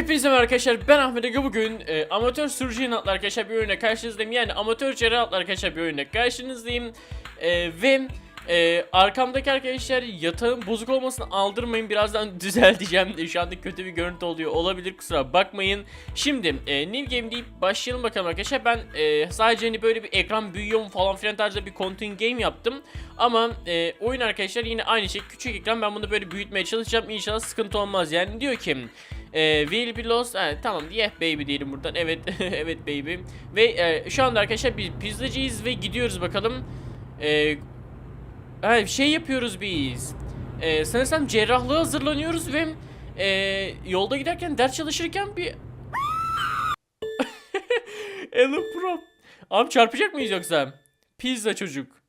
Hepinize merhaba arkadaşlar ben Ahmet Ege. Bugün e, amatör sürücü inatlı arkadaşlar bir oyuna karşınızdayım. Yani amatör cerrah atlı arkadaşlar bir oyuna karşınızdayım. E, ve e, arkamdaki arkadaşlar yatağın bozuk olmasını aldırmayın. Birazdan düzelteceğim şu anda kötü bir görüntü oluyor olabilir kusura bakmayın. Şimdi e, New Game deyip başlayalım bakalım arkadaşlar. Ben e, sadece hani böyle bir ekran büyüyor mu falan filan tarzda bir continue game yaptım. Ama e, oyun arkadaşlar yine aynı şey. Küçük ekran ben bunu böyle büyütmeye çalışacağım. İnşallah sıkıntı olmaz. Yani diyor ki e, will be lost ha, tamam yeah baby diyelim buradan. Evet evet baby. Ve e, şu anda arkadaşlar biz pizzacıyız ve gidiyoruz bakalım. E, şey yapıyoruz biz. E, sanırsam cerrahlığa hazırlanıyoruz ve e, yolda giderken ders çalışırken bir Alan Pro abi çarpacak mıyız yoksa? Pizza çocuk.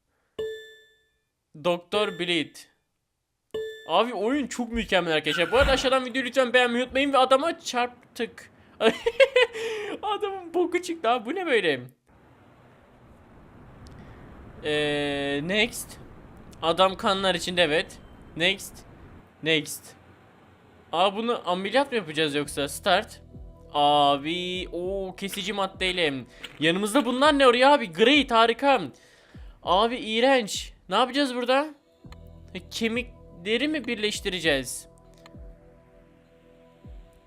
Doktor Bleed Abi oyun çok mükemmel arkadaşlar. Bu arada aşağıdan videoyu lütfen beğenmeyi unutmayın ve adama çarptık. Adamın boku çıktı abi. Bu ne böyle? Ee, next. Adam kanlar içinde evet. Next. Next. Aa bunu ameliyat mı yapacağız yoksa? Start. Abi o kesici maddeyle. Yanımızda bunlar ne oraya abi? Great harika. Abi iğrenç. Ne yapacağız burada? Kemikleri mi birleştireceğiz?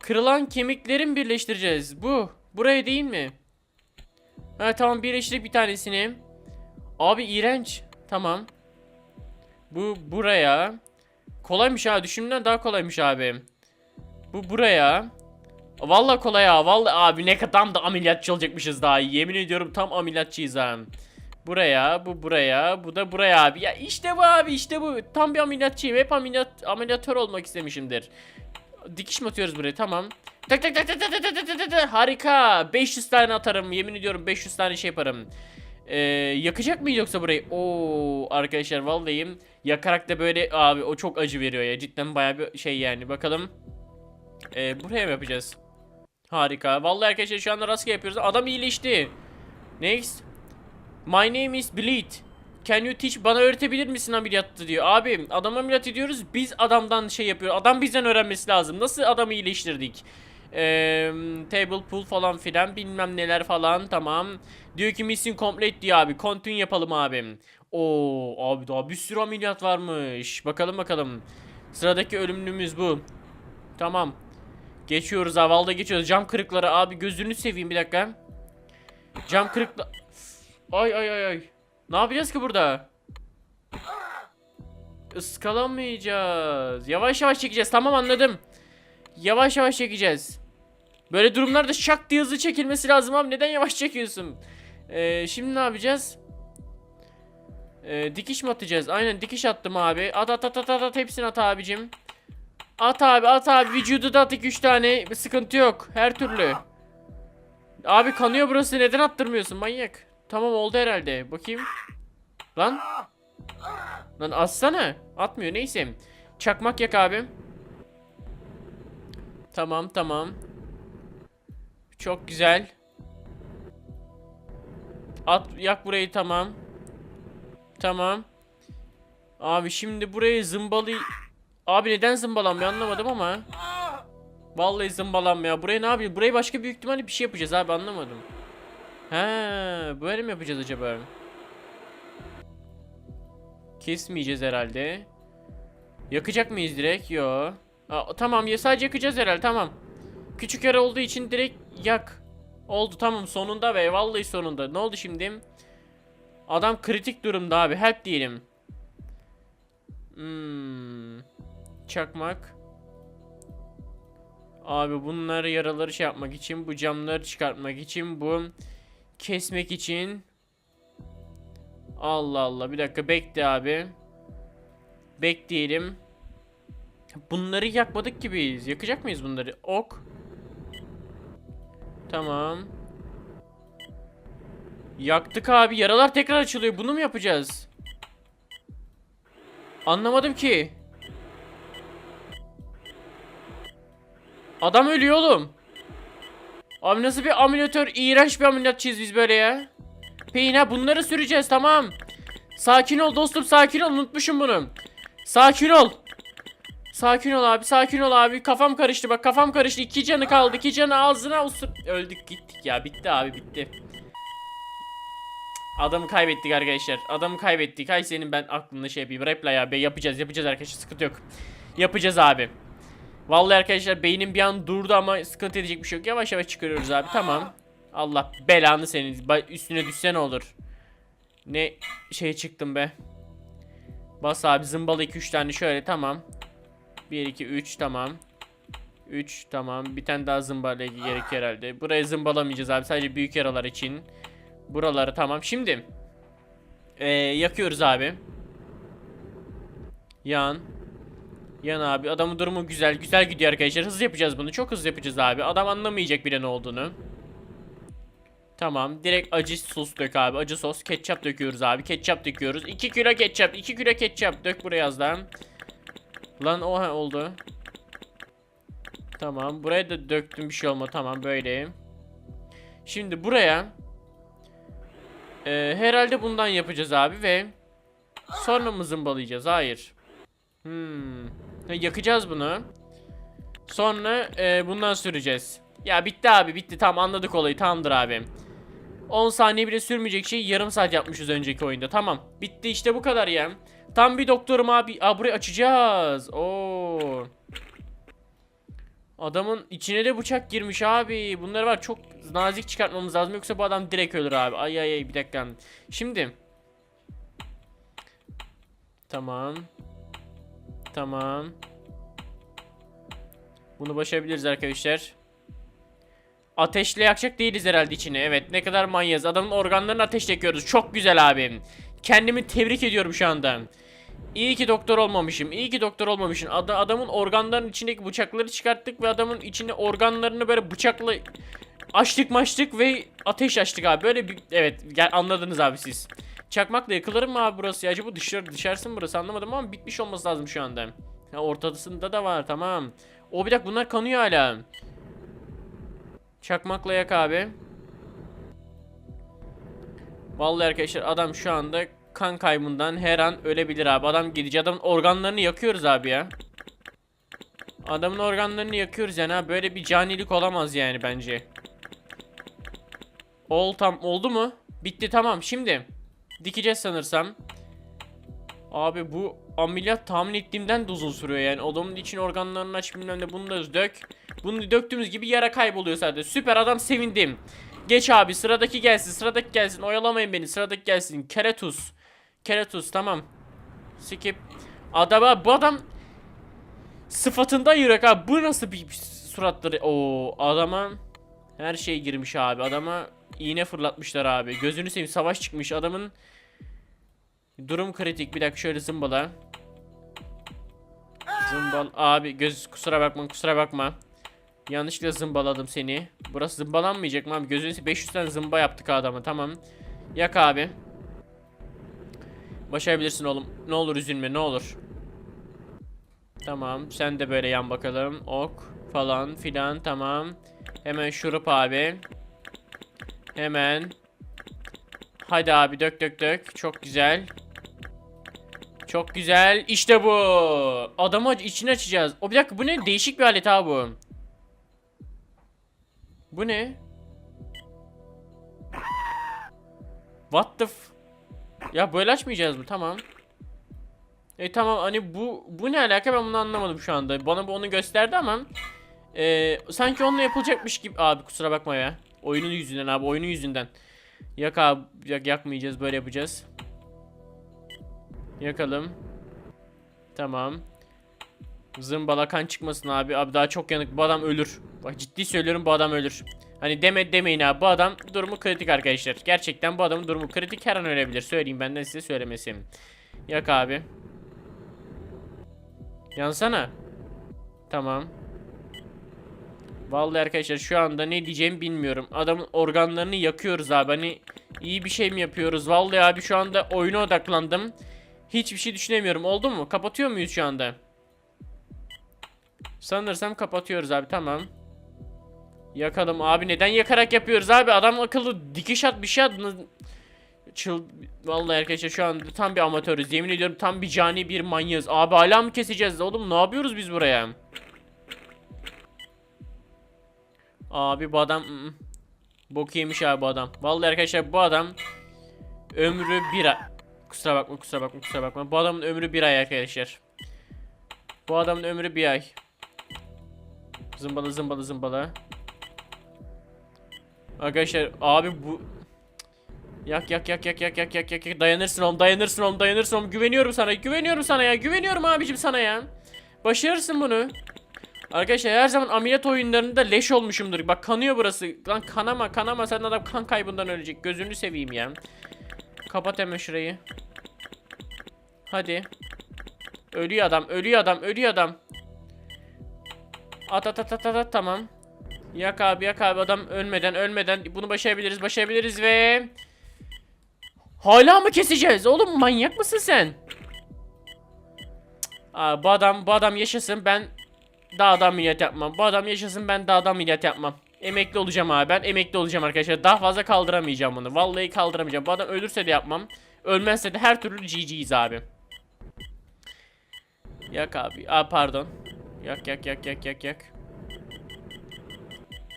Kırılan kemikleri mi birleştireceğiz? Bu. Buraya değil mi? Ha tamam birleştirdik bir tanesini. Abi iğrenç. Tamam. Bu buraya. Kolaymış ha. Düşündüğümden daha kolaymış abi. Bu buraya. Vallahi kolay ha. Vallahi abi ne kadar da ameliyatçı olacakmışız daha. Yemin ediyorum tam ameliyatçıyız ha. Buraya, bu buraya, bu da buraya abi. Ya işte bu abi, işte bu. Tam bir ameliyatçıyım. Hep ameliyat ameliyatör olmak istemişimdir. Dikiş mi atıyoruz buraya? Tamam. Tak tak tak tak tak tak tak tak tak. Harika. 500 tane atarım. Yemin ediyorum 500 tane şey yaparım. Ee, yakacak mıyız yoksa burayı? Oo arkadaşlar vallahi yakarak da böyle abi o çok acı veriyor ya. Cidden baya bir şey yani. Bakalım. Ee, buraya mı yapacağız? Harika. Vallahi arkadaşlar şu anda rastgele yapıyoruz. Adam iyileşti. Next. My name is Bleed. Can you teach bana öğretebilir misin ameliyattı diyor. Abi adam ameliyat ediyoruz biz adamdan şey yapıyor. Adam bizden öğrenmesi lazım. Nasıl adamı iyileştirdik? Eee table pool falan filan bilmem neler falan tamam. Diyor ki mission complete diyor abi. Continue yapalım abim. Oo abi daha bir sürü ameliyat varmış. Bakalım bakalım. Sıradaki ölümlümüz bu. Tamam. Geçiyoruz havalda geçiyoruz. Cam kırıkları abi gözünü seveyim bir dakika. Cam kırıkla... Ay ay ay ay. Ne yapacağız ki burada? Iskalamayacağız. Yavaş yavaş çekeceğiz. Tamam anladım. Yavaş yavaş çekeceğiz. Böyle durumlarda şak diye hızlı çekilmesi lazım abi. Neden yavaş çekiyorsun? Ee, şimdi ne yapacağız? Ee, dikiş mi atacağız? Aynen dikiş attım abi. At at at at at, at. hepsini at abicim. At abi at abi. Vücudu da at 2-3 tane. Bir sıkıntı yok. Her türlü. Abi kanıyor burası. Neden attırmıyorsun manyak? Tamam oldu herhalde. Bakayım. Lan. Lan atsana. Atmıyor neyse. Çakmak yak abi. Tamam tamam. Çok güzel. At yak burayı tamam. Tamam. Abi şimdi burayı zımbalı... Abi neden zımbalanmıyor anlamadım ama. Vallahi zımbalanmıyor. Buraya ne yapıyor? Burayı başka büyük ihtimalle bir şey yapacağız abi anlamadım. He, böyle mi yapacağız acaba? Kesmeyeceğiz herhalde. Yakacak mıyız direkt? Yo. Aa, tamam ya sadece yakacağız herhalde tamam. Küçük yer olduğu için direkt yak. Oldu tamam sonunda ve vallahi sonunda. Ne oldu şimdi? Adam kritik durumda abi. Help diyelim. Hmm. Çakmak. Abi bunları yaraları şey yapmak için, bu camları çıkartmak için, bu kesmek için. Allah Allah bir dakika bekle abi. Bekleyelim. Bunları yakmadık ki biz. Yakacak mıyız bunları? Ok. Tamam. Yaktık abi. Yaralar tekrar açılıyor. Bunu mu yapacağız? Anlamadım ki. Adam ölüyor oğlum. Abi nasıl bir ameliyatör, iğrenç bir ameliyatçıyız biz böyle ya. Peyna bunları süreceğiz tamam. Sakin ol dostum sakin ol unutmuşum bunu. Sakin ol. Sakin ol abi sakin ol abi kafam karıştı bak kafam karıştı iki canı kaldı iki canı ağzına usur öldük gittik ya bitti abi bitti Adamı kaybettik arkadaşlar adamı kaybettik hay senin ben aklımda şey yapayım repla ya yapacağız yapacağız arkadaşlar sıkıntı yok Yapacağız abi Vallahi arkadaşlar beynim bir an durdu ama sıkıntı edecek bir şey yok yavaş yavaş çıkarıyoruz abi tamam Allah belanı senin üstüne düşse ne olur Ne şey çıktım be Bas abi zımbalı 2-3 tane şöyle tamam 1 2 3 tamam. 3 tamam. Bir tane daha zımbala gerek herhalde. Burayı zımbalamayacağız abi sadece büyük yaralar için. Buraları tamam. Şimdi ee, yakıyoruz abi. Yan. Yan abi. Adamın durumu güzel. Güzel gidiyor arkadaşlar. Hızlı yapacağız bunu. Çok hızlı yapacağız abi. Adam anlamayacak bile ne olduğunu. Tamam. Direkt acı sos dök abi. Acı sos. Ketçap döküyoruz abi. Ketçap döküyoruz. 2 kilo ketçap. 2 kilo ketçap. Dök buraya az. Lan o ha, oldu. Tamam. Buraya da döktüm bir şey olma. Tamam böyle. Şimdi buraya e, herhalde bundan yapacağız abi ve sonra mı zımbalayacağız? Hayır. Hmm. Yakacağız bunu. Sonra e, bundan süreceğiz. Ya bitti abi bitti. Tamam anladık olayı. Tamamdır abi. 10 saniye bile sürmeyecek şeyi yarım saat yapmışız önceki oyunda. Tamam. Bitti işte bu kadar ya. Tam bir doktorum abi. Aa burayı açacağız. Oo. Adamın içine de bıçak girmiş abi. Bunları var çok nazik çıkartmamız lazım yoksa bu adam direkt ölür abi. Ay ay ay bir dakika. Şimdi. Tamam. Tamam. Bunu başarabiliriz arkadaşlar. Ateşle yakacak değiliz herhalde içine. Evet ne kadar manyaz. Adamın organlarını ateşle yakıyoruz. Çok güzel abi. Kendimi tebrik ediyorum şu anda. İyi ki doktor olmamışım. İyi ki doktor olmamışım. Ad- adamın organlarının içindeki bıçakları çıkarttık ve adamın içinde organlarını böyle bıçakla açtık maçtık ve ateş açtık abi. Böyle bir evet anladınız abi siz. Çakmakla yakılır mı abi burası ya? Acaba dışarı mı burası anlamadım ama bitmiş olması lazım şu anda. Ha ortasında da var tamam. O bir dakika bunlar kanıyor hala. Çakmakla yak abi. Vallahi arkadaşlar adam şu anda kan kaybından her an ölebilir abi. Adam gidecek. Adamın organlarını yakıyoruz abi ya. Adamın organlarını yakıyoruz yani abi. Böyle bir canilik olamaz yani bence. Ol tam oldu mu? Bitti tamam. Şimdi dikeceğiz sanırsam. Abi bu ameliyat tahmin ettiğimden de uzun sürüyor yani. Adamın için organlarını aç bilmem ne bunu da dök. Bunu döktüğümüz gibi yara kayboluyor sadece. Süper adam sevindim. Geç abi sıradaki gelsin sıradaki gelsin oyalamayın beni sıradaki gelsin Keretus Keretus tamam Skip Adama bu adam Sıfatında yürek abi bu nasıl bir suratları o adama Her şey girmiş abi adama iğne fırlatmışlar abi gözünü seveyim savaş çıkmış adamın Durum kritik bir dakika şöyle zımbala Zımbal abi göz kusura bakma kusura bakma Yanlışlıkla zımbaladım seni. Burası zımbalanmayacak mı abi? Gözünü seveyim, 500 tane zımba yaptık adamı. Tamam. Yak abi. Başarabilirsin oğlum. Ne olur üzülme ne olur. Tamam. Sen de böyle yan bakalım. Ok falan filan tamam. Hemen şurup abi. Hemen. Hadi abi dök dök dök. Çok güzel. Çok güzel. İşte bu. Adamı içine açacağız. O bir dakika bu ne? Değişik bir alet abi bu. Bu ne? What the f... Ya böyle açmayacağız mı? Tamam. E tamam hani bu bu ne alaka ben bunu anlamadım şu anda. Bana bu onu gösterdi ama e, sanki onunla yapılacakmış gibi abi kusura bakma ya. Oyunun yüzünden abi oyunun yüzünden. Yak abi yak, yakmayacağız böyle yapacağız. Yakalım. Tamam. Zımbala kan çıkmasın abi. Abi daha çok yanık. Bu adam ölür. Bak ciddi söylüyorum bu adam ölür. Hani deme demeyin abi. Bu adam durumu kritik arkadaşlar. Gerçekten bu adamın durumu kritik. Her an ölebilir. Söyleyeyim benden size söylemesi. Yak abi. Yansana. Tamam. Vallahi arkadaşlar şu anda ne diyeceğimi bilmiyorum. Adamın organlarını yakıyoruz abi. Hani iyi bir şey mi yapıyoruz? Vallahi abi şu anda oyuna odaklandım. Hiçbir şey düşünemiyorum. Oldu mu? Kapatıyor muyuz şu anda? Sanırsam kapatıyoruz abi tamam. Yakalım abi neden yakarak yapıyoruz abi adam akıllı dikiş at bir şey at. Çıl... Vallahi arkadaşlar şu an tam bir amatörüz. Yemin ediyorum tam bir cani bir manyağız. Abi hala mı keseceğiz? Oğlum ne yapıyoruz biz buraya? Abi bu adam... ı-ı. Bok yemiş abi bu adam. Vallahi arkadaşlar bu adam... Ömrü bir ay... Kusura bakma kusura bakma kusura bakma. Bu adamın ömrü bir ay arkadaşlar. Bu adamın ömrü bir ay. Zımbalı zımbalı zımbalı. Arkadaşlar abi bu... Yak yak yak yak yak yak yak yak yak dayanırsın oğlum dayanırsın oğlum dayanırsın oğlum güveniyorum sana güveniyorum sana ya güveniyorum abicim sana ya Başarırsın bunu Arkadaşlar her zaman ameliyat oyunlarında leş olmuşumdur. Bak kanıyor burası. Lan kanama kanama. Sen adam kan kaybından ölecek. Gözünü seveyim ya. Kapat hemen şurayı. Hadi. Ölüyor adam ölüyor adam ölüyor adam. At at at at at, tamam. Yak abi yak abi. Adam ölmeden ölmeden bunu başarabiliriz başarabiliriz ve Hala mı keseceğiz? Oğlum manyak mısın sen? Aa, bu adam bu adam yaşasın. Ben dağda ameliyat yapmam. Bu adam yaşasın ben dağda ameliyat yapmam. Emekli olacağım abi ben emekli olacağım arkadaşlar. Daha fazla kaldıramayacağım bunu. Vallahi kaldıramayacağım. Bu adam ölürse de yapmam. Ölmezse de her türlü GG'yiz abi. Yak abi. Aa pardon. Yak yak yak yak yak yak.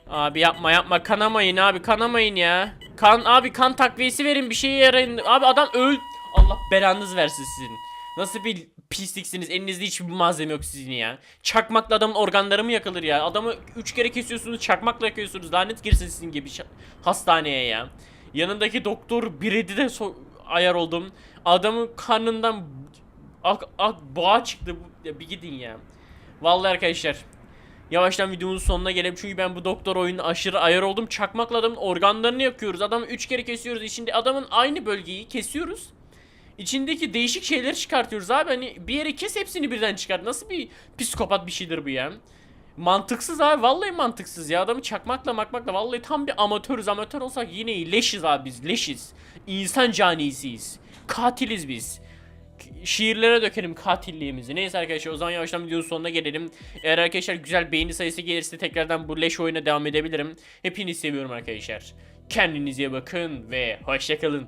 Abi yapma yapma kanamayın abi kanamayın ya. Kan abi kan takviyesi verin bir şeye yarayın. Abi adam öl. Allah belanız versin sizin. Nasıl bir pisliksiniz elinizde hiçbir malzeme yok sizin ya. Çakmakla adamın organları mı yakılır ya? Adamı 3 kere kesiyorsunuz çakmakla yakıyorsunuz. Lanet girsin sizin gibi hastaneye ya. Yanındaki doktor biredi de so- ayar oldum. Adamın karnından ak, ak boğa çıktı. Ya bir gidin ya. Vallahi arkadaşlar Yavaştan videomuzun sonuna gelelim çünkü ben bu doktor oyununa aşırı ayar oldum. Çakmakla adamın organlarını yakıyoruz. Adamı 3 kere kesiyoruz. İçinde adamın aynı bölgeyi kesiyoruz. İçindeki değişik şeyleri çıkartıyoruz abi. Hani bir yere kes hepsini birden çıkart. Nasıl bir psikopat bir şeydir bu ya? Mantıksız abi. Vallahi mantıksız ya. Adamı çakmakla makmakla. Vallahi tam bir amatörüz. Amatör olsak yine iyi. Leşiz abi biz. Leşiz. İnsan canisiyiz. Katiliz biz şiirlere dökelim katilliğimizi. Neyse arkadaşlar o zaman yavaştan videonun sonuna gelelim. Eğer arkadaşlar güzel beğeni sayısı gelirse tekrardan bu leş oyuna devam edebilirim. Hepinizi seviyorum arkadaşlar. Kendinize bakın ve hoşçakalın.